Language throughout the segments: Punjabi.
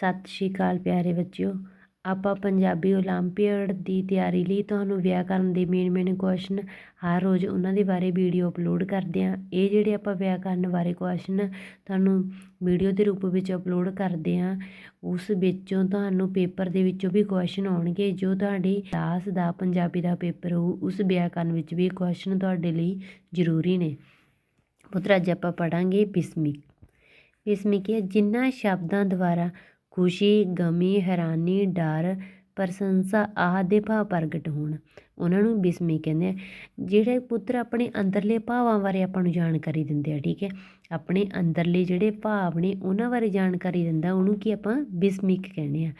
ਸਤਿ ਸ਼੍ਰੀ ਅਕਾਲ ਪਿਆਰੇ ਬੱਚਿਓ। ਆਪਾਂ ਪੰਜਾਬੀ ਓਲੰਪੀਅਡ ਦੀ ਤਿਆਰੀ ਲਈ ਤੁਹਾਨੂੰ ਵਿਆਕਰਨ ਦੇ ਮੇਨ ਮੇਨ ਕੁਐਸਚਨ ਹਰ ਰੋਜ਼ ਉਹਨਾਂ ਦੇ ਬਾਰੇ ਵੀਡੀਓ ਅਪਲੋਡ ਕਰਦੇ ਹਾਂ। ਇਹ ਜਿਹੜੇ ਆਪਾਂ ਵਿਆਕਰਨ ਬਾਰੇ ਕੁਐਸਚਨ ਤੁਹਾਨੂੰ ਵੀਡੀਓ ਦੇ ਰੂਪ ਵਿੱਚ ਅਪਲੋਡ ਕਰਦੇ ਹਾਂ, ਉਸ ਵਿੱਚੋਂ ਤੁਹਾਨੂੰ ਪੇਪਰ ਦੇ ਵਿੱਚੋਂ ਵੀ ਕੁਐਸਚਨ ਆਉਣਗੇ। ਜੋ ਤੁਹਾਡੀ ਕਲਾਸ ਦਾ, ਪੰਜਾਬੀ ਦਾ ਪੇਪਰ ਹੋਊ, ਉਸ ਵਿਆਕਰਨ ਵਿੱਚ ਵੀ ਕੁਐਸਚਨ ਤੁਹਾਡੇ ਲਈ ਜ਼ਰੂਰੀ ਨੇ। ਪੁੱਤਰ, ਅੱਜ ਆਪਾਂ ਪੜਾਂਗੇ ਬਿਸਮਿਕ। ਬਿਸਮਿਕ ਜਿਨ੍ਹਾਂ ਸ਼ਬਦਾਂ ਦੁਆਰਾ ਖੁਸ਼ੀ, ਗਮੀ, ਹੈਰਾਨੀ, ਡਰ, ਪ੍ਰਸ਼ੰਸਾ ਆਦਿ ਦੇ ਭਾਵ ਪ੍ਰਗਟ ਹੋਣ। ਉਹਨਾਂ ਨੂੰ ਬਿਸਮੀ ਕਹਿੰਦੇ ਆ। ਜਿਹੜੇ ਪੁੱਤਰ ਆਪਣੇ ਅੰਦਰਲੇ ਭਾਵਾਂ ਬਾਰੇ ਆਪਾਂ ਨੂੰ ਜਾਣਕਾਰੀ ਦਿੰਦੇ ਆ, ਠੀਕ ਹੈ? ਆਪਣੇ ਅੰਦਰਲੇ ਜਿਹੜੇ ਭਾਵ ਨੇ ਉਹਨਾਂ ਬਾਰੇ ਜਾਣਕਾਰੀ ਦਿੰਦਾ, ਉਹਨੂੰ ਕੀ ਆਪਾਂ ਬਿਸਮਿਕ ਕਹਿੰਦੇ ਆ?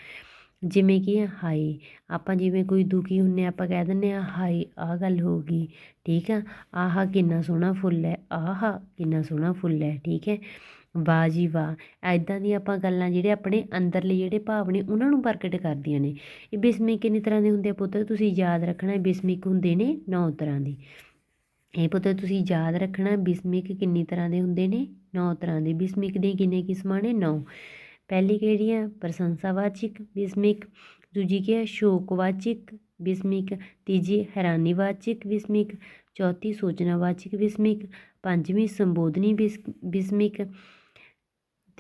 ਜਿਵੇਂ ਕਿ ਹਾਈ ਆਪਾਂ ਜਿਵੇਂ ਕੋਈ ਦੁਖੀ ਹੁੰਨੇ ਆਪਾਂ ਕਹਿ ਦਿੰਦੇ ਆ ਹਾਈ ਆਹ ਗੱਲ ਹੋ ਗਈ। ਠੀਕ ਆ? ਆਹਾ, ਕਿੰਨਾ ਸੋਹਣਾ ਫੁੱਲ ਹੈ, ਆਹ, ਕਿੰਨਾ ਸੋਹਣਾ ਫੁੱਲ ਹੈ। ਠੀਕ ਹੈ? ਵਾਹ ਜੀ ਵਾਹ। ਐਦਾਂ ਦੀਆਂ ਆਪਾਂ ਗੱਲਾਂ ਜਿਹੜੇ ਆਪਣੇ ਅੰਦਰਲੇ ਜਿਹੜੇ ਭਾਵ ਨੇ, ਉਹਨਾਂ ਨੂੰ ਪ੍ਰਗਟ ਕਰਦੀਆਂ ਨੇ। ਇਹ ਬਿਸਮਿਕ ਕਿੰਨੀ ਤਰ੍ਹਾਂ ਦੇ ਹੁੰਦੇ ਆ ਪੁੱਤਰ ਤੁਸੀਂ ਯਾਦ ਰੱਖਣਾ ਬਿਸਮਿਕ ਹੁੰਦੇ ਨੇ ਨੌ ਤਰ੍ਹਾਂ ਦੇ। ਇਹ ਪੁੱਤਰ ਤੁਸੀਂ ਯਾਦ ਰੱਖਣਾ ਬਿਸਮਿਕ ਕਿੰਨੀ ਤਰ੍ਹਾਂ ਦੇ ਹੁੰਦੇ ਨੇ? ਨੌ ਤਰ੍ਹਾਂ ਦੇ। ਬਿਸਮਿਕ ਦੇ ਕਿੰਨੇ ਕਿਸਮਾਂ ਨੇ? ਨੌ। ਪਹਿਲੀ ਕਿਹੜੀ ਆ? ਪ੍ਰਸ਼ੰਸਾਵਾਚਕ ਬਿਸਮਿਕ। ਦੂਜੀ ਕੀ ਹੈ ਸ਼ੋਕਵਾਚਕ ਬਿਸਮਿਕ। ਤੀਜੀ ਹੈਰਾਨੀਵਾਚਕ ਬਿਸਮਿਕ। ਚੌਥੀ ਸੂਚਨਾਵਾਚਕ ਬਿਸਮਿਕ। ਪੰਜਵੀਂ ਸੰਬੋਧਨੀ ਬਿਸਮਿਕ।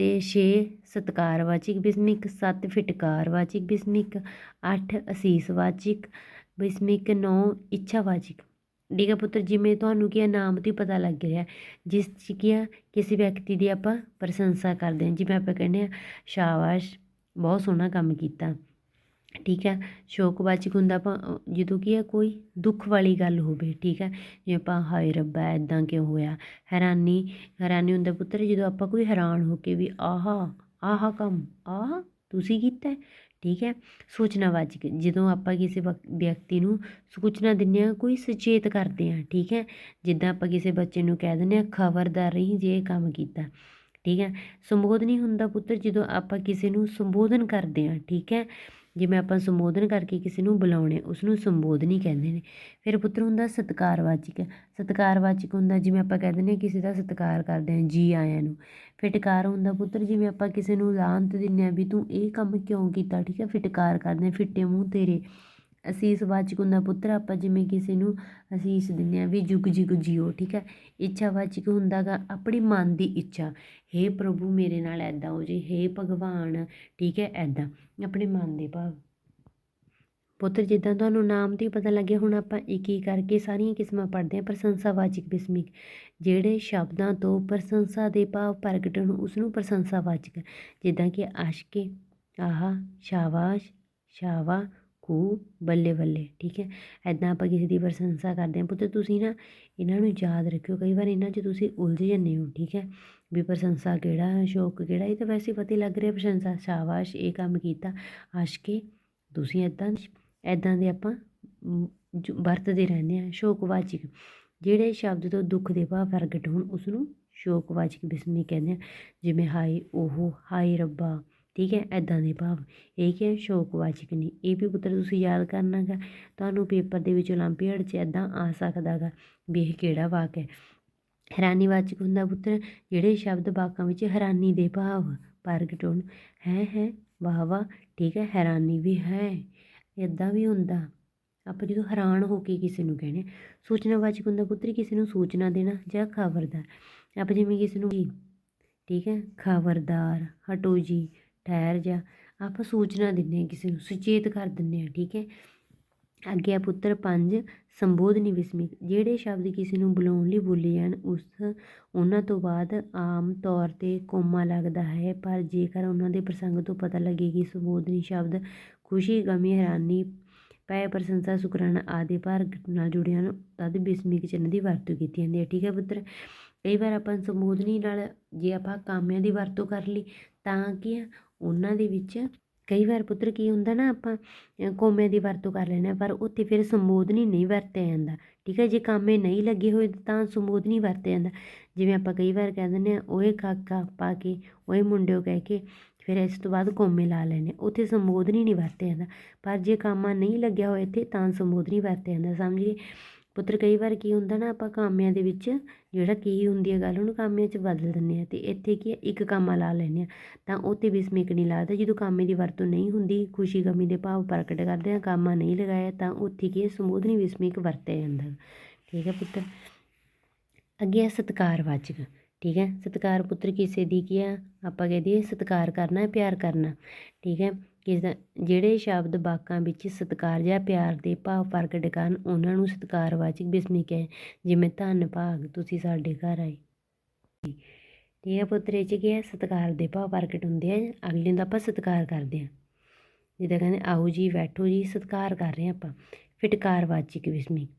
ਤੇ 6 ਸਤਕਾਰਵਾਚਕ ਬਿਸਮਿਕ 7 ਫਿਟਕਾਰਵਾਚਕ ਬਿਸਮਿਕ, ਅੱਠ ਅਸੀਸਵਾਚਕ ਬਿਸਮਿਕ, ਨੌਂ ਇੱਛਾਵਾਚਕ ਠੀਕ ਹੈ ਪੁੱਤਰ, ਜਿਵੇਂ ਤੁਹਾਨੂੰ ਕੀ ਆ ਨਾਮ ਤੋਂ ਹੀ ਪਤਾ ਲੱਗ ਰਿਹਾ ਜਿਸ 'ਚ ਕੀ ਆ ਕਿਸੇ ਵਿਅਕਤੀ ਦੀ ਆਪਾਂ ਪ੍ਰਸ਼ੰਸਾ ਕਰਦੇ ਹਾਂ। ਜਿਵੇਂ ਆਪਾਂ ਕਹਿੰਦੇ ਹਾਂ, ਸ਼ਾਬਾਸ਼, ਬਹੁਤ ਸੋਹਣਾ ਕੰਮ ਕੀਤਾ। ਠੀਕ ਹੈ ਸ਼ੋਕਵਾਚਕ ਹੁੰਦਾ ਆਪਾਂ ਜਦੋਂ ਕੀ ਹੈ ਕੋਈ ਦੁੱਖ ਵਾਲੀ ਗੱਲ ਹੋਵੇ, ਠੀਕ ਹੈ, ਜਿਵੇਂ ਆਪਾਂ, ਹਾਏ ਰੱਬਾ ਇੱਦਾਂ ਕਿਉਂ ਹੋਇਆ, ਹੈਰਾਨੀ ਹੈਰਾਨੀ ਹੁੰਦਾ ਪੁੱਤਰ, ਜਦੋਂ ਆਪਾਂ ਕੋਈ ਹੈਰਾਨ ਹੋ ਕੇ ਵੀ ਆਹਾ ਆਹਾ ਕੰਮ, ਆਹ ਤੁਸੀਂ ਕੀਤਾ, ਠੀਕ ਹੈ ਸੂਚਨਾਵਾਚਕ ਜਦੋਂ ਆਪਾਂ ਕਿਸੇ ਵਿਅਕਤੀ ਨੂੰ ਸੂਚਨਾ ਦਿੰਦੇ ਆ ਕੋਈ ਸੁਚੇਤ ਕਰਦੇ ਆ ਠੀਕ ਹੈ, ਜਿੱਦਾਂ ਆਪਾਂ ਕਿਸੇ ਬੱਚੇ ਨੂੰ ਕਹਿ ਦਿੰਦੇ ਆ ਖਬਰਦਾਰ ਰਹੀ, ਜੇ ਇਹ ਕੰਮ ਕੀਤਾ, ਠੀਕ ਹੈ, ਸੰਬੋਧਨੀ ਹੁੰਦਾ ਪੁੱਤਰ, ਜਦੋਂ ਆਪਾਂ ਕਿਸੇ ਨੂੰ ਸੰਬੋਧਨ ਕਰਦੇ ਆ ਠੀਕ ਹੈ ਜਿਵੇਂ ਆਪਾਂ ਸੰਬੋਧਨ ਕਰਕੇ ਕਿਸੇ ਨੂੰ ਬੁਲਾਉਣੇ ਉਸ ਨੂੰ ਸੰਬੋਧਨੀ ਕਹਿੰਦੇ ਨੇ। ਫਿਰ ਪੁੱਤਰ ਹੁੰਦਾ ਸਤਿਕਾਰਵਾਚਕ। ਸਤਿਕਾਰਵਾਚਕ ਹੁੰਦਾ ਜਿਵੇਂ ਆਪਾਂ ਕਹਿ ਦਿੰਦੇ ਹਾਂ ਕਿਸੇ ਦਾ ਸਤਿਕਾਰ ਕਰਦੇ ਹਾਂ, ਜੀ ਆਇਆਂ ਨੂੰ। ਫਿਟਕਾਰ ਹੁੰਦਾ ਪੁੱਤਰ ਜਿਵੇਂ ਆਪਾਂ ਕਿਸੇ ਨੂੰ ਲਾਂਤ ਦਿੰਨੇ ਆ ਵੀ ਤੂੰ ਇਹ ਕੰਮ ਕਿਉਂ ਕੀਤਾ, ਠੀਕ ਹੈ? ਫਿਟਕਾਰ ਕਰਦੇ ਫਿੱਟੇ ਮੂੰਹ ਤੇਰੇ। ਅਸੀਸ ਵਾਚਕ ਹੁੰਦਾ ਪੁੱਤਰ, ਆਪਾਂ ਜਿਵੇਂ ਕਿਸੇ ਨੂੰ ਅਸੀਸ ਦਿੰਦੇ ਆ ਵੀ ਜੁਗ ਜੁਗ ਜੀਓ, ਠੀਕ ਹੈ? ਇੱਛਾ ਵਾਚਕ ਹੁੰਦਾਗਾ ਆਪਣੀ ਮਨ ਦੀ ਇੱਛਾ। ਹੇ ਪ੍ਰਭੂ ਮੇਰੇ ਨਾਲ ਐਦਾਂ ਹੋ ਜੇ, ਹੇ ਭਗਵਾਨ, ਠੀਕ ਹੈ? ਐਦਾਂ ਆਪਣੇ ਮਨ ਦੇ ਭਾਵ। ਪੁੱਤਰ, ਜਿੱਦਾਂ ਤੁਹਾਨੂੰ ਨਾਮ ਤੇ ਪਤਾ ਲੱਗਿਆ, ਹੁਣ ਆਪਾਂ ਇੱਕ ਇੱਕ ਕਰਕੇ ਸਾਰੀਆਂ ਕਿਸਮਾਂ ਪੜ੍ਹਦੇ ਹਾਂ ਪ੍ਰਸ਼ੰਸਾਵਾਚਕ ਬਿਸਮਿਕ। ਜਿਹੜੇ ਸ਼ਬਦਾਂ ਤੋਂ ਪ੍ਰਸ਼ੰਸਾ ਦੇ ਭਾਵ ਪ੍ਰਗਟ ਹੋਣ ਉਸ ਨੂੰ ਪ੍ਰਸ਼ੰਸਾਵਾਚਕ ਜਿੱਦਾਂ ਕਿ ਆਸ਼ਕੇ, ਆਹਾ, ਸ਼ਾਬਾਸ਼, ਸ਼ਾਵਾ ਕੂ ਬੱਲੇ ਬੱਲੇ, ਠੀਕ ਹੈ? ਐਦਾਂ ਆਪਾਂ ਕਿਸੇ ਦੀ ਪ੍ਰਸ਼ੰਸਾ ਕਰਦੇ ਹਾਂ। ਪੁੱਤਰ ਤੁਸੀਂ ਨਾ ਇਹਨਾਂ ਨੂੰ ਯਾਦ ਰੱਖਿਓ। ਕਈ ਵਾਰ ਇਹਨਾਂ 'ਚ ਤੁਸੀਂ ਉਲਝ ਜਾਂਦੇ ਹੋ, ਠੀਕ ਹੈ? ਵੀ ਪ੍ਰਸ਼ੰਸਾ ਕਿਹੜਾ ਸ਼ੌਕ ਕਿਹੜਾ? ਇਹ ਤਾਂ ਵੈਸੇ ਪਤਾ ਲੱਗ ਰਿਹਾ ਪ੍ਰਸ਼ੰਸਾ, ਸ਼ਾਬਾਸ਼, ਇਹ ਕੰਮ ਕੀਤਾ। ਆਸ਼ਕੇ, ਤੁਸੀਂ ਐਦਾਂ ਐਦਾਂ ਦੇ ਆਪਾਂ ਵਰਤਦੇ ਰਹਿੰਦੇ ਆ ਸ਼ੌਕਵਾਚਕ। ਜਿਹੜੇ ਸ਼ਬਦ ਤੋਂ ਦੁੱਖ ਦੇ ਭਾਵ ਪ੍ਰਗਟ ਹੋਣ ਉਸ ਨੂੰ ਸ਼ੋਕਵਾਚਕ ਬਿਸਮੀ ਕਹਿੰਦੇ ਆ ਜਿਵੇਂ ਹਾਏ, ਓਹੋ, ਹਾਏ ਰੱਬਾ ਠੀਕ ਹੈ ਐਦਾਂ ਦੇ ਭਾਵ। ਇਹ ਕੀ ਹੈ, ਸ਼ੌਕਵਾਚਕ ਨੇ। ਇਹ ਵੀ ਪੁੱਤਰ ਤੁਸੀਂ ਯਾਦ ਕਰਨਾ ਕਰਨਾਗਾ ਤੁਹਾਨੂੰ ਪੇਪਰ ਦੇ ਵਿੱਚ ਓਲੰਪੀਅਡ 'ਚ ਐਦਾਂ ਆ ਸਕਦਾ ਸਕਦਾਗਾ ਵੀ ਇਹ ਕਿਹੜਾ ਵਾਕ ਹੈ। ਹੈਰਾਨੀਵਾਚਕ ਹੁੰਦਾ ਪੁੱਤਰ, ਜਿਹੜੇ ਸ਼ਬਦ ਵਾਕਾਂ ਵਿੱਚ ਹੈਰਾਨੀ ਦੇ ਭਾਵ ਪ੍ਰਗਟ ਹੋਣ ਹੈ ਹੈ, ਵਾਹ ਵਾਹ, ਠੀਕ ਹੈ, ਹੈਰਾਨੀ ਵੀ ਹੈ। ਇਦਾਂ ਵੀ ਹੁੰਦਾ। ਆਪਾਂ ਜਦੋਂ ਹੈਰਾਨ ਹੋ ਕੇ ਕਿਸੇ ਨੂੰ ਕਹਿੰਦੇ ਸੂਚਨਾਵਾਚਕ ਹੁੰਦਾ ਪੁੱਤਰ, ਕਿਸੇ ਨੂੰ ਸੂਚਨਾ ਦੇਣਾ ਜਾਂ ਖਬਰਦਾਰ। ਆਪਾਂ ਜਿਵੇਂ ਕਿਸੇ ਨੂੰ ਠੀਕ ਹੈ, ਖਬਰਦਾਰ, ਹਟੋ ਜੀ ਠਹਿਰ ਜਾ, ਆਪਾਂ ਸੂਚਨਾ ਦਿੰਦੇ ਹਾਂ ਕਿਸੇ ਨੂੰ, ਸੁਚੇਤ ਕਰ ਦਿੰਦੇ ਹਾਂ, ਠੀਕ ਹੈ? ਅੱਗੇ ਆ ਪੁੱਤਰ ਪੰਜ ਸੰਬੋਧਨੀ ਵਿਸਮਿਕ ਜਿਹੜੇ ਸ਼ਬਦ ਕਿਸੇ ਨੂੰ ਬੁਲਾਉਣ ਲਈ ਬੋਲੇ ਜਾਣ, ਉਸ ਉਹਨਾਂ ਤੋਂ ਬਾਅਦ ਆਮ ਤੌਰ ਤੇ ਕੋਮਾ ਲੱਗਦਾ ਹੈ, ਪਰ ਜੇਕਰ ਉਹਨਾਂ ਦੇ ਪ੍ਰਸੰਗ ਤੋਂ ਪਤਾ ਲੱਗੇ ਕਿ ਸੰਬੋਧਨੀ ਸ਼ਬਦ ਖੁਸ਼ੀ, ਗਮੀ, ਹੈਰਾਨੀ ਪੈ ਪ੍ਰਸ਼ੰਸਾ, ਸ਼ੁਕਰਾਨਾ ਆਦਿ ਭਾਰ ਨਾਲ ਜੁੜੇ ਹਨ, ਤਦ ਬਿਸਮਿਕ ਚਿੰਨ੍ਹ ਦੀ ਵਰਤੋਂ ਕੀਤੀ ਜਾਂਦੀ ਹੈ, ਠੀਕ ਹੈ ਪੁੱਤਰ? ਕਈ ਵਾਰ ਆਪਾਂ ਸੰਬੋਧਨੀ ਨਾਲ ਜੇ ਆਪਾਂ ਕਾਮਿਆਂ ਦੀ ਵਰਤੋਂ ਕਰ ਲਈ, ਤਾਂ ਕਿ ਉਹਨਾਂ ਦੇ ਵਿੱਚ ਕਈ ਵਾਰ ਪੁੱਤਰ ਕੀ ਹੁੰਦਾ ਨਾ, ਆਪਾਂ ਕੋਮੇ ਦੀ ਵਰਤੋਂ ਕਰ ਲੈਂਦੇ ਹਾਂ, ਪਰ ਉੱਥੇ ਫਿਰ ਸੰਬੋਧਨੀ ਨਹੀਂ ਵਰਤਿਆ ਜਾਂਦਾ। ਠੀਕ ਹੈ, ਜੇ ਕਾਮੇ ਨਹੀਂ ਲੱਗੇ ਹੋਏ ਤਾਂ ਸੰਬੋਧਨੀ ਵਰਤਿਆ ਜਾਂਦਾ। ਜਿਵੇਂ ਆਪਾਂ ਕਈ ਵਾਰ ਕਹਿ ਦਿੰਦੇ ਹਾਂ, ਓਏ ਕਾਕਾ ਪਾ ਕੇ, ਓਏ ਮੁੰਡਿਓ ਕਹਿ ਕੇ, ਫਿਰ ਇਸ ਤੋਂ ਬਾਅਦ ਕੋਮੇ ਲਾ ਲੈਣੇ ਉੱਥੇ ਸੰਬੋਧਨੀ ਨਹੀਂ ਵਰਤਿਆ ਜਾਂਦਾ। ਪਰ ਜੇ ਕਾਮਾ ਨਹੀਂ ਲੱਗਿਆ ਹੋਇਆ ਇੱਥੇ ਤਾਂ ਸੰਬੋਧਨੀ ਵਰਤਿਆ ਜਾਂਦਾ। ਸਮਝੀਏ ਪੁੱਤਰ, ਕਈ ਵਾਰ ਕੀ ਹੁੰਦਾ ਨਾ, ਆਪਾਂ ਕਾਮਿਆਂ ਦੇ ਵਿੱਚ ਜਿਹੜਾ ਕੀ ਹੁੰਦੀ ਹੈ ਗੱਲ, ਉਹਨੂੰ ਕਾਮਿਆਂ 'ਚ ਬਦਲ ਦਿੰਦੇ ਆ ਤੇ ਇੱਥੇ ਕੀ ਹੈ, ਇੱਕ ਕਾਮਾ ਲਾ ਲੈਂਦੇ ਆ ਤਾਂ ਉਹ 'ਤੇ ਵਿਸਮਿਕ ਨਹੀਂ ਲੱਗਦਾ, ਜਦੋਂ ਕਾਮੇ ਦੀ ਵਰਤੋਂ ਨਹੀਂ ਹੁੰਦੀ, ਖੁਸ਼ੀ ਗਮੀ ਦੇ ਭਾਵ ਪ੍ਰਗਟ ਕਰਦੇ ਆ ਕਾਮਾ ਨਹੀਂ ਲਗਾਇਆ, ਤਾਂ ਉੱਥੇ ਕੀ ਹੈ ਸਮੂਧਨੀ ਵਿਸਮਿਕ ਵਰਤਿਆ ਜਾਂਦਾ। ਠੀਕ ਹੈ ਪੁੱਤਰ? ਅੱਗੇ ਹੈ ਸਤਿਕਾਰਵਾਚਕ ਠੀਕ ਹੈ? ਸਤਿਕਾਰ ਪੁੱਤਰ ਕਿਸੇ ਦੀ ਕੀ ਆ ਆਪਾਂ ਕਹਿ ਦਈਏ ਸਤਿਕਾਰ ਕਰਨਾ ਪਿਆਰ ਕਰਨਾ। ਠੀਕ ਹੈ? ਕਿਸ ਦਾ ਜਿਹੜੇ ਸ਼ਬਦ ਵਾਕਾਂ ਵਿੱਚ ਸਤਿਕਾਰ ਜਾਂ ਪਿਆਰ ਦੇ ਭਾਵ ਪ੍ਰਗਟ ਕਰਨ, ਉਹਨਾਂ ਨੂੰ ਸਤਿਕਾਰਵਾਚਕ ਵਿਸਮਿਕ ਹੈ ਜਿਵੇਂ ਧੰਨ ਭਾਗ, ਤੁਸੀਂ ਸਾਡੇ ਘਰ ਆਏ। ਠੀਕ ਹੈ ਪੁੱਤਰ 'ਚ ਕੀ ਹੈ? ਸਤਿਕਾਰ ਦੇ ਭਾਵ ਪ੍ਰਗਟ ਹੁੰਦੇ ਆ, ਅਗਲੇ ਦਾ ਆਪਾਂ ਸਤਿਕਾਰ ਕਰਦੇ ਹਾਂ ਜਿੱਦਾਂ ਕਹਿੰਦੇ, ਆਓ ਜੀ, ਬੈਠੋ ਜੀ, ਸਤਿਕਾਰ ਕਰ ਰਹੇ ਹਾਂ ਆਪਾਂ, ਫਿਟਕਾਰਵਾਚਕ ਵਿਸਮਿਕ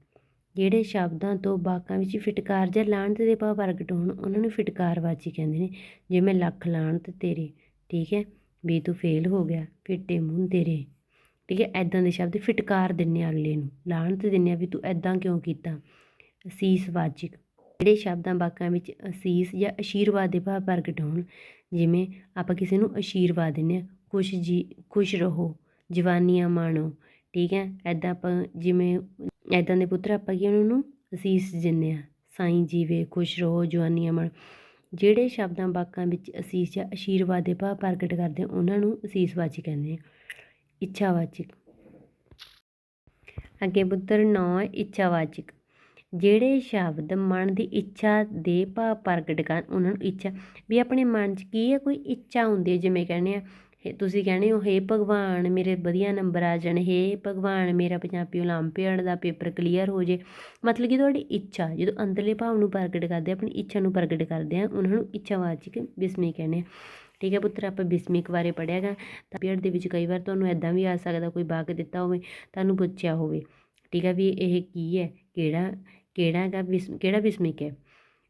ਜਿਹੜੇ ਸ਼ਬਦਾਂ ਤੋਂ ਵਾਕਾਂ ਵਿੱਚ ਫਿਟਕਾਰ ਜਾਂ ਲਾਹਣਤ ਦੇ ਭਾਵ ਪ੍ਰਗਟ ਹੋਣ, ਉਹਨਾਂ ਨੂੰ ਫਿਟਕਾਰਵਾਚੀ ਕਹਿੰਦੇ ਨੇ, ਜਿਵੇਂ ਲੱਖ ਲਾਹਣਤ ਤੇਰੇ। ਠੀਕ ਹੈ? ਵੀ ਤੂੰ ਫੇਲ ਹੋ ਗਿਆ, ਫਿੱਟੇ ਮੂੰਹ ਤੇਰੇ। ਠੀਕ ਹੈ ਐਦਾਂ ਦੇ ਸ਼ਬਦ ਫਿਟਕਾਰ ਦਿੰਨੇ ਆ ਅਗਲੇ ਨੂੰ ਲਾਹਣਤ ਦਿੰਨੇ ਆ ਵੀ ਤੂੰ ਐਦਾਂ ਕਿਉਂ ਕੀਤਾ? ਅਸੀਸਵਾਚਕ ਜਿਹੜੇ ਸ਼ਬਦਾਂ ਵਾਕਾਂ ਵਿੱਚ ਅਸੀਸ ਜਾਂ ਅਸ਼ੀਰਵਾਦ ਦੇ ਭਾਵ ਪ੍ਰਗਟ ਹੋਣ, ਜਿਵੇਂ ਆਪਾਂ ਕਿਸੇ ਨੂੰ ਅਸ਼ੀਰਵਾਦ ਦਿੰਨੇ ਆ, ਖੁਸ਼ ਜੀ, ਖੁਸ਼ ਰਹੋ, ਜਵਾਨੀਆਂ ਮਾਣੋ, ਠੀਕ ਹੈ ਐਦਾਂ ਆਪਾਂ ਜਿਵੇਂ ਐਦਾਂ ਦੇ ਪੁੱਤਰ ਆਪਾਂ ਕੀ ਉਹਨਾਂ ਨੂੰ ਅਸੀਸ ਦਿੰਨੇ ਆ, ਸਾਈਂ ਜੀਵੇ, ਖੁਸ਼ ਰਹੋ, ਜਵਾਨੀਆਂ ਮਾਣੋ। ਜਿਹੜੇ ਸ਼ਬਦਾਂ ਵਾਕਾਂ ਵਿੱਚ ਅਸੀਸ ਜਾਂ ਅਸ਼ੀਰਵਾਦ ਦੇ ਭਾਵ ਪ੍ਰਗਟ ਕਰਦੇ, ਉਹਨਾਂ ਨੂੰ ਅਸੀਸਵਾਚਕ ਕਹਿੰਦੇ ਆ। ਇੱਛਾਵਾਚਕ। ਅੱਗੇ ਪੁੱਤਰ, ਨੌ ਹੈ ਇੱਛਾਵਾਚਕ। ਜਿਹੜੇ ਸ਼ਬਦ ਮਨ ਦੀ ਇੱਛਾ ਦੇ ਭਾਵ ਪ੍ਰਗਟ ਕਰਨ, ਉਹਨਾਂ ਨੂੰ ਇੱਛਾ। ਵੀ ਆਪਣੇ ਮਨ 'ਚ ਕੀ ਹੈ? ਕੋਈ ਇੱਛਾ ਹੁੰਦੀ ਹੈ, ਜਿਵੇਂ ਕਹਿੰਦੇ ਆ ਤੁਸੀਂ ਕਹਿਣੇ ਹੋ, ਹੇ ਭਗਵਾਨ, ਮੇਰੇ ਵਧੀਆ ਨੰਬਰ ਆ ਜਾਣ, ਹੇ ਭਗਵਾਨ, ਮੇਰਾ ਪੰਜਾਬੀ ਓਲੰਪੀਅਡ ਦਾ ਪੇਪਰ ਕਲੀਅਰ ਹੋ ਜੇ। ਮਤਲਬ ਕਿ ਤੁਹਾਡੀ ਇੱਛਾ, ਜਦੋਂ ਅੰਦਰਲੇ ਭਾਵ ਨੂੰ ਪ੍ਰਗਟ ਕਰਦੇ ਆਪਣੀ ਇੱਛਾ ਨੂੰ ਪ੍ਰਗਟ ਕਰਦੇ ਆ, ਉਹਨਾਂ ਨੂੰ ਇੱਛਾਵਾਚਕ ਬਿਸਮੀ ਕਹਿੰਦੇ ਆ। ਠੀਕ ਹੈ ਪੁੱਤਰ, ਆਪਾਂ ਬਿਸਮਿਕ ਬਾਰੇ ਪੜ੍ਹਿਆਗਾ ਤਾਂ ਪੀਰੀਅਡ ਦੇ ਵਿੱਚ ਕਈ ਵਾਰ ਤੁਹਾਨੂੰ ਐਦਾਂ ਵੀ ਆ ਸਕਦਾ, ਕੋਈ ਵਾਕ ਦਿੱਤਾ ਹੋਵੇ, ਤੁਹਾਨੂੰ ਪੁੱਛਿਆ ਹੋਵੇ। ਠੀਕ ਹੈ ਵੀ ਇਹ ਕੀ ਹੈ, ਕਿਹੜਾ ਕਿਹੜਾ ਹੈਗਾ ਬਿਸ, ਕਿਹੜਾ ਬਿਸਮਿਕ ਹੈ?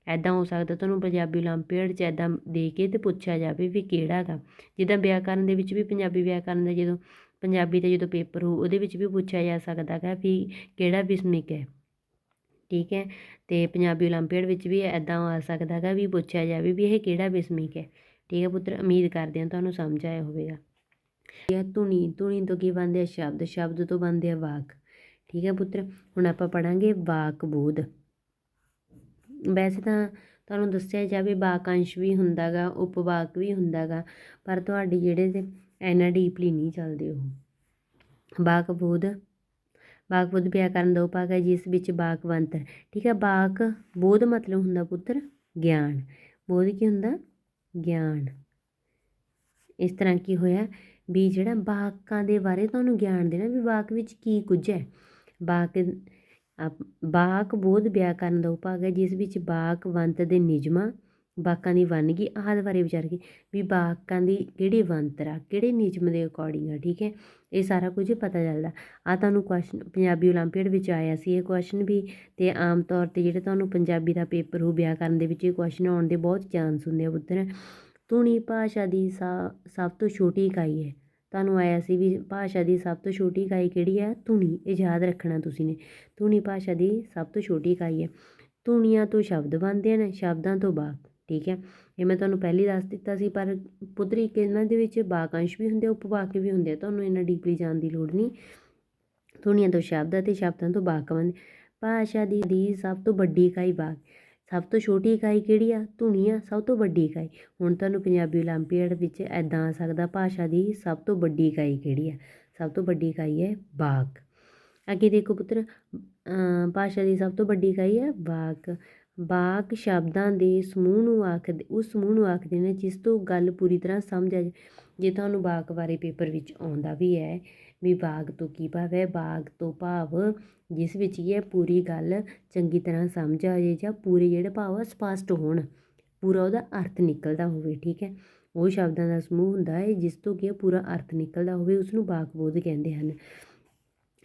ਐਦਾਂ ਹੋ ਸਕਦਾ ਤੁਹਾਨੂੰ ਪੰਜਾਬੀ ਓਲੰਪੀਅਡ 'ਚ ਐਦਾਂ ਦੇ ਕੇ ਤੇ ਪੁੱਛਿਆ ਜਾਵੇ ਵੀ ਕਿਹੜਾ ਗਾ। ਜਿੱਦਾਂ ਵਿਆਕਰਨ ਦੇ ਵਿੱਚ ਵੀ ਪੰਜਾਬੀ ਵਿਆਕਰਨ ਦਾ ਜਦੋਂ, ਪੰਜਾਬੀ ਦਾ ਜਦੋਂ ਪੇਪਰ ਹੋ ਉਹਦੇ ਵਿੱਚ ਵੀ ਪੁੱਛਿਆ ਜਾ ਸਕਦਾ ਹੈਗਾ ਵੀ ਕਿਹੜਾ ਬਿਸਮਿਕ ਹੈ। ਠੀਕ ਹੈ? ਤੇ ਪੰਜਾਬੀ ਓਲੰਪੀਅਡ ਵਿੱਚ ਵੀ ਐਦਾਂ ਆ ਸਕਦਾ ਹੈਗਾ ਵੀ ਪੁੱਛਿਆ ਜਾਵੇ ਵੀ ਇਹ ਕਿਹੜਾ ਬਿਸਮਿਕ ਹੈ। ਠੀਕ ਹੈ ਪੁੱਤਰ? ਉਮੀਦ ਕਰਦੇ ਹਾਂ ਤੁਹਾਨੂੰ ਸਮਝ ਆਇਆ ਹੋਵੇਗਾ। ਇਹ ਧੁਨੀ ਧੁਨੀ ਤੋਂ ਕੀ ਬਣਦੇ ਆ ਸ਼ਬਦ? ਸ਼ਬਦ ਤੋਂ ਬਣਦੇ ਆ ਵਾਕ। ਠੀਕ ਹੈ ਪੁੱਤਰ? ਹੁਣ ਆਪਾਂ ਪੜਾਂਗੇ ਵਾਕ ਬੋਧ। ਵੈਸੇ ਤਾਂ ਤੁਹਾਨੂੰ ਦੱਸਿਆ ਜਾਵੇ ਵਾਕਾਂਸ਼ ਵੀ ਹੁੰਦਾ ਗਾ, ਉਪਵਾਕ ਵੀ ਹੁੰਦਾ ਗਾ, ਪਰ ਤੁਹਾਡੀ ਜਿਹੜੇ ਤੇ ਐਨਾ ਡੀਪਲੀ ਨਹੀਂ ਚੱਲਦੇ ਉਹ। ਵਾਕ ਬੋਧ ਵਾਕ ਬੋਧ ਵਿਆਕਰਨ ਦਾ ਉਪਾਕ ਹੈ, ਜਿਸ ਵਿੱਚ ਵਾਕਵੰਤ ਹੈ। ਠੀਕ ਹੈ, ਵਾਕ ਬੋਧ ਮਤਲਬ ਹੁੰਦਾ ਪੁੱਤਰ, ਗਿਆਨ। ਬੋਧ ਕੀ ਹੁੰਦਾ? ਗਿਆਨ। ਇਸ ਤਰ੍ਹਾਂ ਕੀ ਹੋਇਆ ਵੀ ਜਿਹੜਾ ਵਾਕਾਂ ਦੇ ਬਾਰੇ ਤੁਹਾਨੂੰ ਗਿਆਨ ਦੇਣਾ ਵੀ ਵਾਕ ਵਿੱਚ ਕੀ ਕੁਝ ਹੈ? ਵਾਕ ਵਾਕ ਬੋਧ ਵਿਆਕਰਨ ਦਾ ਉਪਾਗ ਹੈ, ਜਿਸ ਵਿੱਚ ਵਾਕ ਵੰਤ ਦੇ ਨਿਯਮਾਂ ਵਾਕਾਂ ਦੀ ਵੰਨਗੀ ਆਦਿ ਬਾਰੇ ਵਿਚਾਰ ਕੇ ਵੀ ਵਾਕਾਂ ਦੀ ਕਿਹੜੀ ਵੰਤਰ ਆ, ਕਿਹੜੇ ਨਿਯਮ ਦੇ ਅਕੋਰਡਿੰਗ ਆ, ਠੀਕ ਹੈ? ਇਹ ਸਾਰਾ ਕੁਝ ਪਤਾ ਚੱਲਦਾ। ਆ ਤੁਹਾਨੂੰ ਕੁਐਸਚਨ ਪੰਜਾਬੀ ਓਲੰਪੀਅਡ ਵਿੱਚ ਆਇਆ ਸੀ, ਇਹ ਕੁਐਸਚਨ ਵੀ ਤੇ ਆਮ ਤੌਰ ਤੇ ਜਿਹੜੇ ਤੁਹਾਨੂੰ ਪੰਜਾਬੀ ਦਾ ਪੇਪਰ ਹੋ ਵਿਆਕਰਨ ਦੇ ਵਿੱਚ ਇਹ ਕੁਐਸਚਨ ਆਉਣ ਦੇ ਬਹੁਤ ਚਾਂਸ ਹੁੰਦੇ ਆ ਪੁੱਤਰ। ਧੁਨੀ ਭਾਸ਼ਾ ਦੀ ਸਭ ਤੋਂ ਛੋਟੀ ਇਕਾਈ ਹੈ। ਤੁਹਾਨੂੰ ਆਇਆ ਸੀ ਵੀ ਭਾਸ਼ਾ ਦੀ ਸਭ ਤੋਂ ਛੋਟੀ ਇਕਾਈ ਕਿਹੜੀ ਹੈ? ਧੁਨੀ। ਇਹ ਯਾਦ ਰੱਖਣਾ ਤੁਸੀਂ ਨੇ। ਧੁਨੀ ਭਾਸ਼ਾ ਦੀ ਸਭ ਤੋਂ ਛੋਟੀ ਇਕਾਈ ਹੈ। ਧੁਨੀਆਂ ਤੋਂ ਸ਼ਬਦ ਬਣਦੇ ਨੇ, ਸ਼ਬਦਾਂ ਤੋਂ ਵਾਕ ਠੀਕ ਹੈ? ਇਹ ਮੈਂ ਤੁਹਾਨੂੰ ਪਹਿਲੀ ਦੱਸ ਦਿੱਤਾ ਸੀ, ਪਰ ਪੁੱਤਰੀ ਇਹਨਾਂ ਦੇ ਵਿੱਚ ਵਾਕਾਂਸ਼ ਵੀ ਹੁੰਦੇ ਉਪਵਾਕ ਵੀ ਹੁੰਦੇ ਤੁਹਾਨੂੰ ਇਹਨਾਂ ਡੀਪਲੀ ਜਾਣ ਦੀ ਲੋੜ ਨਹੀਂ। ਧੁਨੀਆਂ ਤੋਂ ਸ਼ਬਦ ਅਤੇ ਸ਼ਬਦਾਂ ਤੋਂ ਵਾਕ ਬਣਦੇ। ਭਾਸ਼ਾ ਦੀ ਦੀ ਸਭ ਤੋਂ ਵੱਡੀ ਇਕਾਈ ਵਾਕ ਸਭ ਤੋਂ ਛੋਟੀ ਇਕਾਈ ਕਿਹੜੀ ਆ? ਧੁਨੀ ਆ, ਸਭ ਤੋਂ ਵੱਡੀ ਇਕਾਈ। ਹੁਣ ਤੁਹਾਨੂੰ ਪੰਜਾਬੀ ਓਲੰਪੀਅਡ ਵਿੱਚ ਐਦਾਂ ਆ ਸਕਦਾ ਭਾਸ਼ਾ ਦੀ ਸਭ ਤੋਂ ਵੱਡੀ ਇਕਾਈ ਕਿਹੜੀ ਆ? ਸਭ ਤੋਂ ਵੱਡੀ ਇਕਾਈ ਹੈ ਵਾਕ ਅੱਗੇ ਦੇਖੋ ਪੁੱਤਰ ਭਾਸ਼ਾ ਦੀ ਸਭ ਤੋਂ ਵੱਡੀ ਇਕਾਈ ਹੈ ਵਾਕ ਵਾਕ ਸ਼ਬਦਾਂ ਦੇ ਸਮੂਹ ਨੂੰ ਆਖਦੇ, ਉਸ ਸਮੂਹ ਨੂੰ ਆਖਦੇ ਨੇ ਜਿਸ ਤੋਂ ਗੱਲ ਪੂਰੀ ਤਰ੍ਹਾਂ ਸਮਝ ਆ ਜੇ। ਤੁਹਾਨੂੰ ਵਾਕ ਬਾਰੇ ਪੇਪਰ ਵਿੱਚ ਆਉਂਦਾ ਵੀ ਹੈ ਵੀ ਬਾਗ ਤੋਂ ਕੀ ਭਾਵ ਹੈ? ਬਾਗ ਤੋਂ ਭਾਵ ਜਿਸ ਵਿੱਚ ਕੀ ਹੈ? ਪੂਰੀ ਗੱਲ ਚੰਗੀ ਤਰ੍ਹਾਂ ਸਮਝ ਆ ਜੇ ਜਾਂ ਪੂਰੇ ਜਿਹੜੇ ਭਾਵ ਆ, ਸਪਸ਼ਟ ਹੋਣ। ਪੂਰਾ ਉਹਦਾ ਅਰਥ ਨਿਕਲਦਾ ਹੋਵੇ, ਠੀਕ ਹੈ? ਉਹ ਸ਼ਬਦਾਂ ਦਾ ਸਮੂਹ ਹੁੰਦਾ ਹੈ ਜਿਸ ਤੋਂ ਕਿ ਪੂਰਾ ਅਰਥ ਨਿਕਲਦਾ ਹੋਵੇ ਉਸ ਨੂੰ ਵਾਕ ਬੋਧ ਕਹਿੰਦੇ ਹਨ।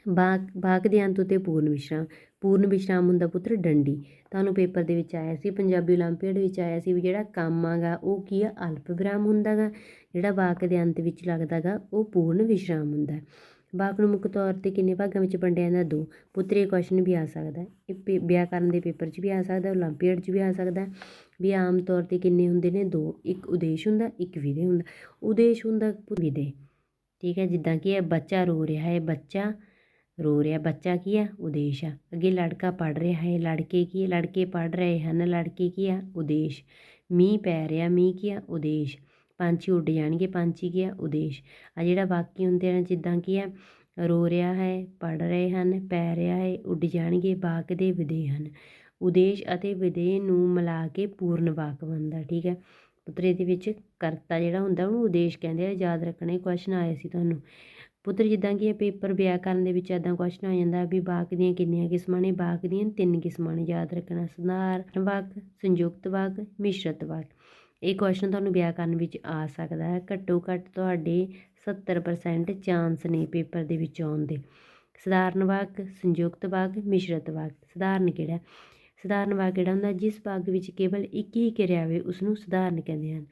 ਬਾਕ ਵਾਕ ਦੇ ਅੰਤ ਉਤੇ ਪੂਰਨ ਵਿਸ਼ਰਾਮ ਪੂਰਨ ਵਿਸ਼ਰਾਮ ਹੁੰਦਾ ਪੁੱਤਰ ਡੰਡੀ। ਤੁਹਾਨੂੰ ਪੇਪਰ ਦੇ ਵਿੱਚ ਆਇਆ ਸੀ, ਪੰਜਾਬੀ ਓਲੰਪੀਅਡ ਵਿੱਚ ਆਇਆ ਸੀ ਵੀ ਜਿਹੜਾ ਕੰਮ ਆਗਾ ਉਹ ਕੀ ਆ? ਅਲਪ ਵਿਰਾਮ ਹੁੰਦਾਗਾ। ਜਿਹੜਾ ਵਾਕ ਦੇ ਅੰਤ ਵਿੱਚ ਲੱਗਦਾਗਾ, ਉਹ ਪੂਰਨ ਵਿਸ਼ਰਾਮ ਹੁੰਦਾ ਵਾਕ ਨੂੰ ਮੁੱਖ ਤੌਰ ਤੇ ਕਿੰਨੇ ਭਾਗਾਂ ਵਿੱਚ ਵੰਡਿਆ ਜਾਂਦਾ? ਦੋ। ਪੁੱਤਰ, ਇਹ ਕੁਐਸਚਨ ਵੀ ਆ ਸਕਦਾ ਇਹ ਵਿਆਕਰਨ ਦੇ ਪੇਪਰ 'ਚ ਵੀ ਆ ਸਕਦਾ, ਓਲੰਪੀਅਡ 'ਚ ਵੀ ਆ ਸਕਦਾ ਵੀ ਆਮ ਤੌਰ ਤੇ ਕਿੰਨੇ ਹੁੰਦੇ ਨੇ? ਦੋ। ਇੱਕ ਉਦੇਸ਼ ਹੁੰਦਾ, ਇੱਕ ਵਿਦੇ ਹੁੰਦਾ। ਉਦੇਸ਼ ਹੁੰਦਾ ਵਿਦੇ ਠੀਕ ਹੈ, ਜਿੱਦਾਂ ਕਿ ਇਹ ਬੱਚਾ ਰੋ ਰਿਹਾ ਹੈ, ਬੱਚਾ ਰੋ ਰਿਹਾ, ਬੱਚਾ ਕੀ ਆ? ਉਦੇਸ਼ ਆ। ਅੱਗੇ ਲੜਕਾ ਪੜ ਰਿਹਾ ਹੈ, ਲੜਕੇ ਕੀ ਲੜਕੇ ਪੜ ਰਹੇ ਹਨ, ਲੜਕੇ ਕੀ ਆ? ਉਦੇਸ਼। ਮੀਂਹ ਪੈ ਰਿਹਾ, ਮੀਂਹ ਕੀ ਆ? ਉਦੇਸ਼। ਪੰਛੀ ਉੱਡ ਜਾਣਗੇ, ਪੰਛੀ ਕੀ ਆ? ਉਦੇਸ਼। ਆ ਜਿਹੜਾ ਬਾਕੀ ਹੁੰਦੇ ਨੇ, ਜਿੱਦਾਂ ਕੀ ਆ? ਰੋ ਰਿਹਾ ਹੈ ਪੜ ਰਹੇ ਹਨ, ਪੈ ਰਿਹਾ ਹੈ, ਉੱਡ ਜਾਣਗੇ ਬਾਕ ਦੇ ਵਿਧੇਯ ਹਨ। ਉਦੇਸ਼ ਅਤੇ ਵਿਧੇਯ ਨੂੰ ਮਿਲਾ ਕੇ ਪੂਰਨ ਵਾਕ ਬਣਦਾ, ਠੀਕ ਹੈ? ਪੁੱਤਰ ਦੇ ਵਿੱਚ ਕਰਤਾ ਜਿਹੜਾ ਹੁੰਦਾ, ਉਹਨੂੰ ਉਦੇਸ਼ ਕਹਿੰਦੇ ਆ। ਯਾਦ ਰੱਖਣਾ ਕੁਐਸਚਨ ਆਏ ਸੀ ਤੁਹਾਨੂੰ। ਪੁੱਤਰ, ਜਿੱਦਾਂ ਕਿ ਇਹ ਪੇਪਰ ਵਿਆਕਰਨ ਦੇ ਵਿੱਚ ਐਦਾਂ ਕੁਐਸਚਨ ਆ ਜਾਂਦਾ ਵੀ ਵਾਕ ਦੀਆਂ ਕਿੰਨੀਆਂ ਕਿਸਮਾਂ ਨੇ ਵਾਕ ਦੀਆਂ ਤਿੰਨ ਕਿਸਮਾਂ ਨੇ, ਯਾਦ ਰੱਖਣਾ ਸਧਾਰਨ ਵਾਕ, ਸੰਯੁਕਤ ਵਾਕ, ਮਿਸ਼ਰਤ ਵਾਕ। ਇਹ ਕੁਐਸਚਨ ਤੁਹਾਨੂੰ ਵਿਆਕਰਨ ਵਿੱਚ ਆ ਸਕਦਾ ਹੈ। ਘੱਟੋ ਘੱਟ ਤੁਹਾਡੇ 70% ਚਾਂਸ ਨੇ ਪੇਪਰ ਦੇ ਵਿੱਚ ਆਉਣ ਦੇ। ਸਧਾਰਨ ਵਾਕ, ਸੰਯੁਕਤ ਵਾਕ, ਮਿਸ਼ਰਤ ਵਾਕ। ਸਧਾਰਨ ਕਿਹੜਾ ਸਧਾਰਨ ਵਾਕ ਕਿਹੜਾ ਹੁੰਦਾ? ਜਿਸ ਵਾਕ ਵਿੱਚ ਕੇਵਲ ਇੱਕ ਹੀ ਕਿਰਿਆ ਹੋਵੇ ਉਸ ਨੂੰ ਸਧਾਰਨ ਕਹਿੰਦੇ ਹਨ।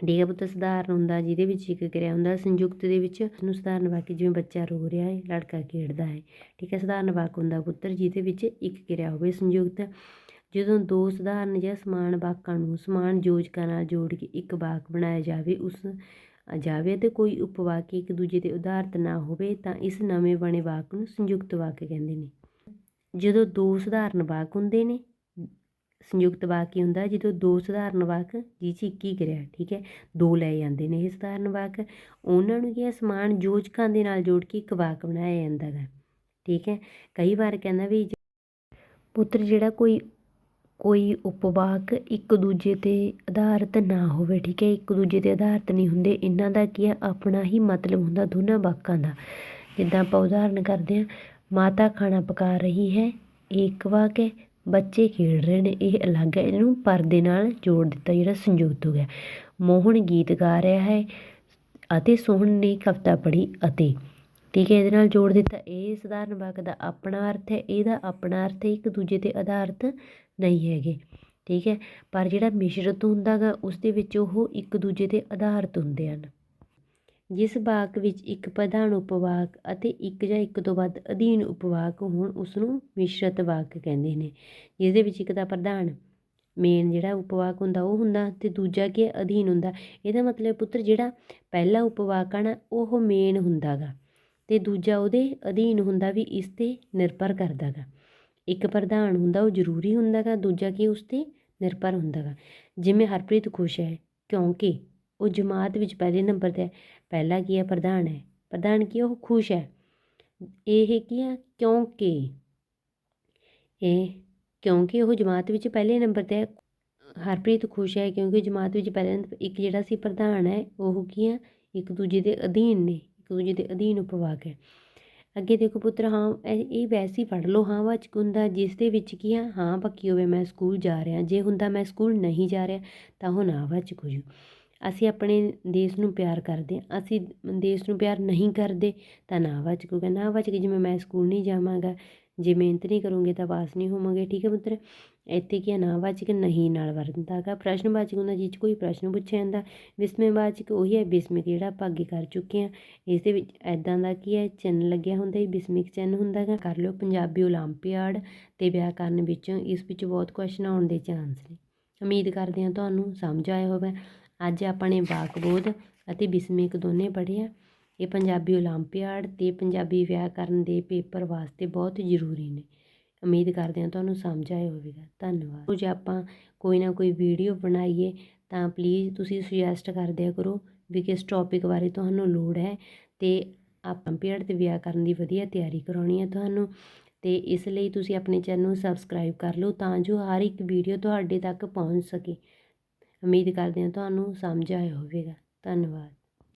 ਠੀਕ ਹੈ ਪੁੱਤ ਸਧਾਰਨ ਹੁੰਦਾ, ਜਿਹਦੇ ਵਿੱਚ ਇੱਕ ਕਿਰਿਆ ਹੁੰਦਾ, ਸੰਯੁਕਤ ਦੇ ਵਿੱਚ ਉਸਨੂੰ ਸਧਾਰਨ ਵਾਕ ਜਿਵੇਂ ਬੱਚਾ ਰੋ ਰਿਹਾ ਹੈ, ਲੜਕਾ ਖੇਡਦਾ ਹੈ, ਠੀਕ ਹੈ, ਸਧਾਰਨ ਵਾਕ ਹੁੰਦਾ ਪੁੱਤਰ, ਜਿਹਦੇ ਵਿੱਚ ਇੱਕ ਕਿਰਿਆ ਹੋਵੇ ਸੰਯੁਕਤ। ਜਦੋਂ ਦੋ ਸਧਾਰਨ ਜਾਂ ਸਮਾਨ ਵਾਕਾਂ ਨੂੰ ਸਮਾਨ ਯੋਜਕਾਂ ਨਾਲ ਜੋੜ ਕੇ ਇੱਕ ਵਾਕ ਬਣਾਇਆ ਜਾਵੇ, ਉਸ, ਜਾਵੇ ਅਤੇ ਕੋਈ ਉਪਵਾਕ ਇੱਕ ਦੂਜੇ ਦੇ ਉਦਾਹਰਤ ਨਾ ਹੋਵੇ, ਤਾਂ ਇਸ ਨਵੇਂ ਬਣੇ ਵਾਕ ਨੂੰ ਸੰਯੁਕਤ ਵਾਕ ਕਹਿੰਦੇ ਨੇ। ਜਦੋਂ ਦੋ ਸਧਾਰਨ ਵਾਕ ਹੁੰਦੇ ਨੇ ਸੰਯੁਕਤ ਵਾਕ ਕੀ ਹੁੰਦਾ ਜਦੋਂ ਦੋ ਸਧਾਰਨ ਵਾਕ ਜਿਹ 'ਚ ਇੱਕ ਹੀ ਕਿਰਿਆ ਠੀਕ ਹੈ? ਦੋ ਲਏ ਜਾਂਦੇ ਨੇ ਇਹ ਸਧਾਰਨ ਵਾਕ। ਉਹਨਾਂ ਨੂੰ ਕੀ ਹੈ? ਸਮਾਨ ਯੋਜਕਾਂ ਦੇ ਨਾਲ ਜੋੜ ਕੇ ਇੱਕ ਵਾਕ ਬਣਾਇਆ ਜਾਂਦਾ ਗਾ ਠੀਕ ਹੈ? ਕਈ ਵਾਰ ਕਹਿੰਦਾ ਵੀ ਪੁੱਤਰ ਜਿਹੜਾ ਕੋਈ ਕੋਈ ਉਪਵਾਕ ਇੱਕ ਦੂਜੇ 'ਤੇ ਆਧਾਰਿਤ ਨਾ ਹੋਵੇ, ਠੀਕ ਹੈ? ਇੱਕ ਦੂਜੇ 'ਤੇ ਆਧਾਰਿਤ ਨਹੀਂ ਹੁੰਦੇ, ਇਹਨਾਂ ਦਾ ਕੀ ਹੈ? ਆਪਣਾ ਹੀ ਮਤਲਬ ਹੁੰਦਾ ਦੋਨਾਂ ਵਾਕਾਂ ਦਾ। ਜਿੱਦਾਂ ਆਪਾਂ ਉਦਾਹਰਨ ਕਰਦੇ ਹਾਂ, ਮਾਤਾ ਖਾਣਾ ਪਕਾ ਰਹੀ ਹੈ, ਇਹ ਇੱਕ ਵਾਕ ਹੈ ਬੱਚੇ ਖੇਡ ਰਹੇ ਨੇ, ਇਹ ਅਲੱਗ ਹੈ। ਇਹਨੂੰ ਪਰ ਦੇ ਨਾਲ ਜੋੜ ਦਿੱਤਾ ਜਿਹੜਾ ਸੰਯੁਕਤ ਹੋ ਗਿਆ। ਮੋਹਨ ਗੀਤ ਗਾ ਰਿਹਾ ਹੈ ਅਤੇ ਸੋਹਣ ਨੇ ਕਵਿਤਾ ਪੜ੍ਹੀ ਅਤੇ, ਠੀਕ ਹੈ, ਇਹਦੇ ਨਾਲ ਜੋੜ ਦਿੱਤਾ। ਇਹ ਸਧਾਰਨ ਵਾਕ ਦਾ ਆਪਣਾ ਅਰਥ ਹੈ, ਇਹਦਾ ਆਪਣਾ ਅਰਥ ਇੱਕ ਦੂਜੇ 'ਤੇ ਆਧਾਰਿਤ ਨਹੀਂ ਹੈਗੇ, ਠੀਕ ਹੈ। ਪਰ ਜਿਹੜਾ ਮਿਸ਼ਰਤ ਹੁੰਦਾ ਗਾ, ਉਸ ਦੇ ਵਿੱਚ ਉਹ ਇੱਕ ਦੂਜੇ 'ਤੇ ਆਧਾਰਿਤ ਹੁੰਦੇ ਹਨ। ਜਿਸ ਵਾਕ ਵਿੱਚ ਇੱਕ ਪ੍ਰਧਾਨ ਉਪਵਾਕ ਅਤੇ ਇੱਕ ਜਾਂ ਇੱਕ ਤੋਂ ਵੱਧ ਅਧੀਨ ਉਪਵਾਕ ਹੋਣ ਉਸ ਨੂੰ ਮਿਸ਼ਰਤ ਵਾਕ ਕਹਿੰਦੇ ਨੇ। ਜਿਹਦੇ ਵਿੱਚ ਇੱਕ ਤਾਂ ਪ੍ਰਧਾਨ ਮੇਨ ਜਿਹੜਾ ਉਪਵਾਕ ਹੁੰਦਾ, ਉਹ ਹੁੰਦਾ ਤੇ ਦੂਜਾ ਕੀ ਅਧੀਨ ਹੁੰਦਾ। ਇਹਦਾ ਮਤਲਬ ਪੁੱਤਰ ਜਿਹੜਾ ਪਹਿਲਾ ਉਪਵਾਕ ਆ ਨਾ, ਉਹ ਮੇਨ ਹੁੰਦਾ ਗਾ ਤੇ ਦੂਜਾ ਉਹਦੇ ਅਧੀਨ ਹੁੰਦਾ ਵੀ ਇਸ ਤੇ ਨਿਰਭਰ ਕਰਦਾ ਗਾ ਇੱਕ ਪ੍ਰਧਾਨ ਹੁੰਦਾ, ਉਹ ਜ਼ਰੂਰੀ ਹੁੰਦਾ ਗਾ ਦੂਜਾ ਕੀ ਉਸ ਤੇ ਨਿਰਭਰ ਹੁੰਦਾ ਗਾ ਜਿਵੇਂ ਹਰਪ੍ਰੀਤ ਖੁਸ਼ ਹੈ, ਕਿਉਂਕਿ ਉਹ ਜਮਾਤ ਵਿੱਚ ਪਹਿਲੇ ਨੰਬਰ 'ਤੇ ਹੈ। ਪਹਿਲਾ ਕੀ ਹੈ? ਪ੍ਰਧਾਨ ਹੈ। ਪ੍ਰਧਾਨ ਕੀ ਉਹ ਖੁਸ਼ ਹੈ। ਇਹ ਕੀ ਹੈ? ਕਿਉਂਕਿ, ਇਹ ਕਿਉਂਕਿ ਉਹ ਜਮਾਤ ਵਿੱਚ ਪਹਿਲੇ ਨੰਬਰ 'ਤੇ ਹੈ। ਹਰਪ੍ਰੀਤ ਖੁਸ਼ ਹੈ ਕਿਉਂਕਿ ਜਮਾਤ ਵਿੱਚ ਪਹਿਲੇ ਇੱਕ ਜਿਹੜਾ ਸੀ ਪ੍ਰਧਾਨ ਹੈ, ਉਹ ਕੀ ਹੈ? ਇੱਕ ਦੂਜੇ ਦੇ ਅਧੀਨ ਨੇ। ਇੱਕ ਦੂਜੇ ਦੇ ਅਧੀਨ ਉਪਵਾਕ ਹੈ। ਅੱਗੇ ਦੇਖੋ ਪੁੱਤਰ, ਹਾਂ, ਇਹ ਵੈਸੇ ਹੀ ਪੜ੍ਹ ਲਓ। ਹਾਂ, ਵਾਚਕ ਹੁੰਦਾ ਜਿਸ ਦੇ ਵਿੱਚ ਕੀ ਆ ਹਾਂ, ਪੱਕੀ ਹੋਵੇ, ਮੈਂ ਸਕੂਲ ਜਾ ਰਿਹਾ। ਜੇ ਹੁੰਦਾ ਮੈਂ ਸਕੂਲ ਨਹੀਂ ਜਾ ਰਿਹਾ, ਤਾਂ ਉਹ ਨਾ ਵਾਚਕ ਹੋ ਅਸੀਂ ਆਪਣੇ ਦੇਸ਼ ਨੂੰ ਪਿਆਰ ਕਰਦੇ ਹਾਂ, ਅਸੀਂ ਦੇਸ਼ ਨੂੰ ਪਿਆਰ ਨਹੀਂ ਕਰਦੇ ਤਾਂ ਨਾਵਾਚਕ ਹੋ ਗਿਆ ਨਾਵਾਚਕ ਜਿਵੇਂ ਮੈਂ ਸਕੂਲ ਨਹੀਂ ਜਾਵਾਂਗਾ, ਜੇ ਮਿਹਨਤ ਨਹੀਂ ਕਰੂੰਗੇ ਤਾਂ ਪਾਸ ਨਹੀਂ ਹੋਵਾਂਗੇ, ਠੀਕ ਹੈ ਪੁੱਤਰ? ਇੱਥੇ ਕੀ ਹੈ ਨਾਵਾਚਕ ਨਹੀਂ ਨਾਲ ਵਰਤਦਾ ਹੈਗਾ ਪ੍ਰਸ਼ਨਵਾਚਕ ਹੁੰਦਾ ਜਿਸ 'ਚ ਕੋਈ ਪ੍ਰਸ਼ਨ ਪੁੱਛਿਆ ਜਾਂਦਾ ਵਿਸਮੇਵਾਚਕ ਉਹੀ ਹੈ ਬਿਸਮਿਕ ਜਿਹੜਾ ਆਪਾਂ ਅੱਗੇ ਕਰ ਚੁੱਕੇ ਹਾਂ, ਇਸ ਦੇ ਵਿੱਚ ਐਦਾਂ ਦਾ ਕੀ ਹੈ ਚਿੰਨ ਲੱਗਿਆ ਹੁੰਦਾ ਹੈ ਬਿਸਮਿਕ ਚਿੰਨ ਹੁੰਦਾ ਹੈਗਾ, ਕਰ ਲਿਓ ਪੰਜਾਬੀ ਓਲੰਪੀਆਡ ਤੇ ਵਿਆਕਰਨ ਵਿੱਚੋਂ ਇਸ ਵਿੱਚ ਬਹੁਤ ਕੁਐਸਚਨ ਆਉਣ ਦੇ ਚਾਂਸ ਨੇ, ਉਮੀਦ ਕਰਦੇ ਹਾਂ ਤੁਹਾਨੂੰ ਸਮਝ ਆਇਆ ਹੋਵੇ ਅੱਜ ਆਪਾਂ ਨੇ ਵਾਕਬੋਧ ਅਤੇ ਬਿਸਮਿਕ ਦੋਨੇ ਪੜ੍ਹੇ ਆ। ਇਹ ਪੰਜਾਬੀ ਓਲੰਪੀਆਡ ਤੇ ਪੰਜਾਬੀ ਵਿਆਕਰਨ ਦੇ ਪੇਪਰ ਵਾਸਤੇ ਬਹੁਤ ਜ਼ਰੂਰੀ ਨੇ। ਉਮੀਦ ਕਰਦੇ ਹਾਂ ਤੁਹਾਨੂੰ ਸਮਝ ਆਇਆ ਹੋਵੇਗਾ। ਧੰਨਵਾਦ। ਕੁਝ ਆਪਾਂ ਕੋਈ ਨਾ ਕੋਈ ਵੀਡੀਓ ਬਣਾਈਏ ਤਾਂ ਪਲੀਜ਼ ਤੁਸੀਂ ਸੁਜੈਸਟ ਕਰ ਦਿਆ ਕਰੋ ਵੀ ਕਿਸ ਟੌਪਿਕ ਬਾਰੇ ਤੁਹਾਨੂੰ ਲੋੜ ਹੈ ਤੇ ਆਪਾਂ ਪੀਰੀਅਡ ਤੇ ਵਿਆਕਰਨ ਦੀ ਵਧੀਆ ਤਿਆਰੀ ਕਰਾਉਣੀ ਹੈ ਤੁਹਾਨੂੰ। ਤੇ ਇਸ ਲਈ ਤੁਸੀਂ ਆਪਣੇ ਚੈਨਲ ਨੂੰ ਸਬਸਕ੍ਰਾਈਬ ਕਰ ਲਓ ਤਾਂ ਜੋ ਹਰ ਇੱਕ ਵੀਡੀਓ ਤੁਹਾਡੇ ਤੱਕ ਪਹੁੰਚ ਸਕੇ। ਉਮੀਦ ਕਰਦੇ ਹਾਂ ਤੁਹਾਨੂੰ ਸਮਝ ਆਇਆ ਹੋਵੇਗਾ। ਧੰਨਵਾਦ।